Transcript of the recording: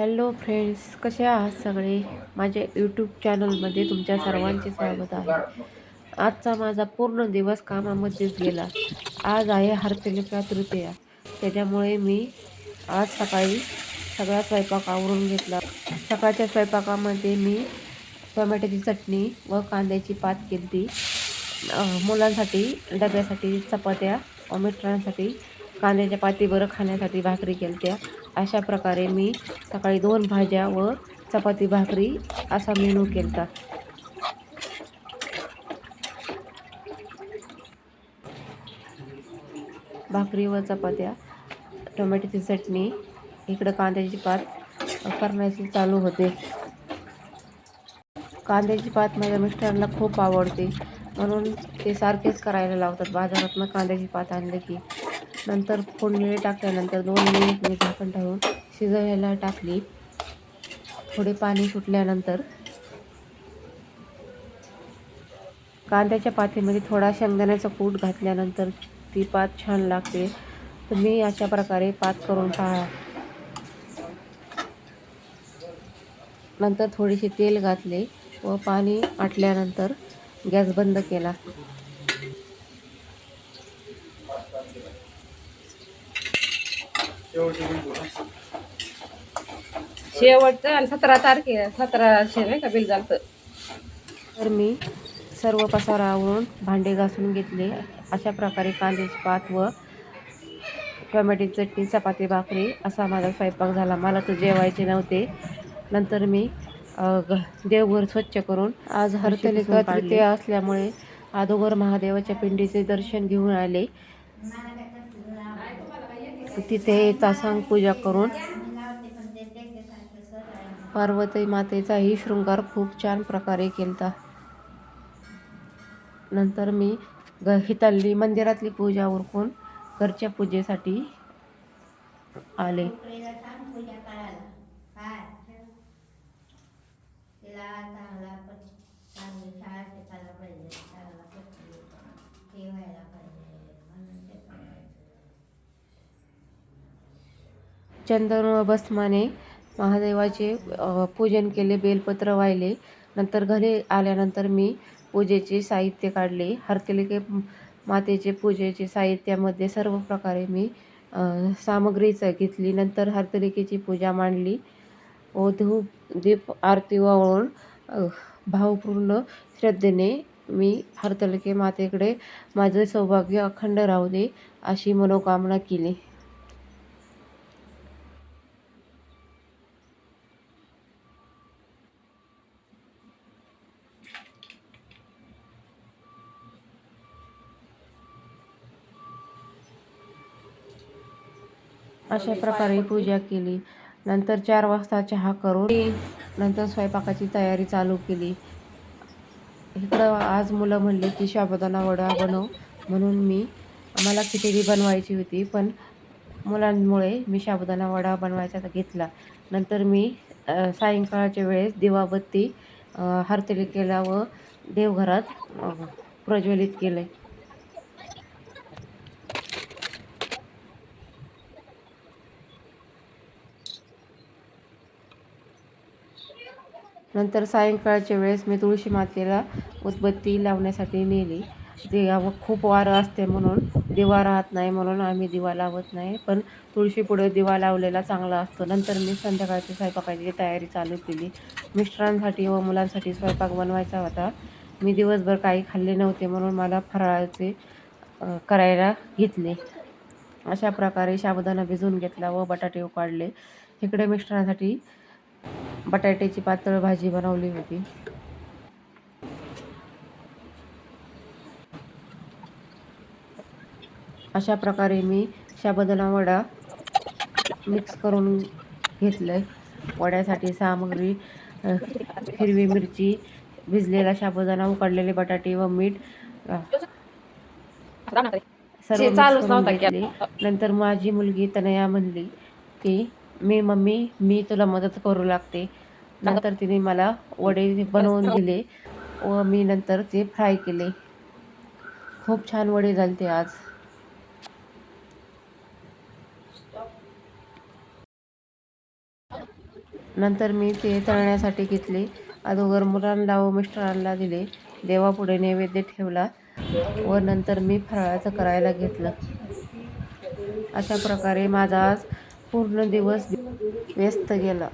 Hello friends कसे आहात सगळे? माझ्या यूट्यूब चॅनलमध्ये तुमच्या सर्वांचे स्वागत आहे. आजचा माझा पूर्ण दिवस कामामध्येच गेला. आज आहे हरतालिका तृतीया त्याच्यामुळे मी आज सकाळी सगळा स्वयंपाक आवरून घेतला. सकाळच्या स्वयंपाकामध्ये मी टोमॅटोची चटणी व कांद्याची पात केली मुलांसाठी डब्यासाठी चपात्या व कांद्याच्या कांद्याच्या पातीबरं खाण्यासाठी भाकरी केल्या अशा प्रकारे मी सकाळी दोन भाज्या व चपाती भाकरी असा मेनू केला भाकरी व चपात्या टोमॅटोची चटणी इकडं कांद्याची पात करण्याची चालू होते. कांद्याची पात माझ्या मिस्टरांना खूप आवडते. म्हणून ते सारखेच करायला लावतात. बाजारातनं कांद्याची पात आणलं की नंतर फोडणी टाकल्यानंतर दोन मिनिट मी झाकण ठेवून शिजवायला टाकली. थोडे पाणी सुटल्यानंतर कांद्याच्या पातीमध्ये थोडा शेंगदाण्याचा कूट घातल्यानंतर ती पात छान लागते. तुम्ही अशा प्रकारे पात करून पहा. नंतर थोडीशी तेल घातले व पाणी आटल्यानंतर गॅस बंद केला. शेवटचं आणि सतरा तारखे सतराशे नाही का बिल झालं तर मी सर्व पसारा आवरून भांडे घासून घेतले. अशा प्रकारे कांद्याची पात व टोमॅटोची चटणी चपाती भाकरी असा माझा स्वयंपाक झाला. मला तर जेवायचे नव्हते. नंतर मी देवघर स्वच्छ करून आज हरतालिका तृतीया असल्यामुळे अगोदर महादेवाच्या पिंडीचे दर्शन घेऊन आले. तिथे तासांग पूजा करून पार्वती मातेचाही शृंगार खूप छान प्रकारे केलता. नंतर मी ग हिताल्ली मंदिरातली पूजा उरकून घरच्या पूजेसाठी आले. पूजा करायला काय तिला चांगला पण चांगली शाळा शिकायला पाहिजे चांगला पत्नी ठेवायला पाहिजे म्हणून ते करायचं चंदन व भस्माने महादेवाचे पूजन केले बेलपत्र वाहिले. नंतर घरी आल्यानंतर मी पूजेचे साहित्य काढले. हरतालिके मातेचे पूजेचे साहित्यामध्ये सर्व प्रकारे मी सामग्रीचं घेतली. नंतर हरतलिकेची पूजा मांडली. व धूप दीप आरती वाळून भावपूर्ण श्रद्धेने मी हरतलके मातेकडे माझे सौभाग्य अखंड राहू दे अशी मनोकामना केली. अशा प्रकारे पूजा केली. नंतर चार वाजता चहा करून नंतर स्वयंपाकाची तयारी चालू केली. इकडं आज मुलं म्हणले की साबुदाणा वडा बनव. म्हणून मी मला खिचडी बनवायची होती पण मुलांमुळे मी साबुदाणा वडा बनवायचा घेतला. नंतर मी सायंकाळच्या वेळेस दिवाबत्ती हरतली केला व देवघरात प्रज्वलित केले नंतर सायंकाळच्या वेळेस मी तुळशी मातेला उदबत्ती लावण्यासाठी नेली. देवा खूप वारं असते म्हणून दिवा राहत नाही म्हणून आम्ही दिवा लावत नाही. पण तुळशीपुढे दिवा लावलेला चांगला असतो. नंतर मी संध्याकाळची स्वयंपाकाची तयारी चालू केली. मिस्टरांसाठी व मुलांसाठी स्वयंपाक बनवायचा होता. मी दिवसभर काही खाल्ले नव्हते म्हणून मला फराळाचे करायला घेतले. अशा प्रकारे साबुदाणा भिजवून घेतला व बटाटे उकाडले. इकडे मिस्टरांसाठी बटाट्याची पातळ भाजी बनवली होती. अशा प्रकारे मी साबुदाणा वडा मिक्स करून घेतलं वड्यासाठी सामग्री हिरवी मिरची भिजलेला साबुदाणा उकडलेले बटाटे व मीठ सर्व नंतर माझी मुलगी तनया म्हणली की मी मम्मी मी तुला मदत करू लागते. नंतर तिने मला वडे बनवून दिले व मी नंतर ते फ्राय केले. खूप छान वडे झालते आज. नंतर मी ते तळण्यासाठी घेतले. अगोदर मुलांना व मिस्टरांना दिले. देवापुढे नैवेद्य ठेवला व नंतर मी फराळाचं करायला घेतलं. अशा प्रकारे माझा आज पूर्ण दिवस व्यस्त गेला.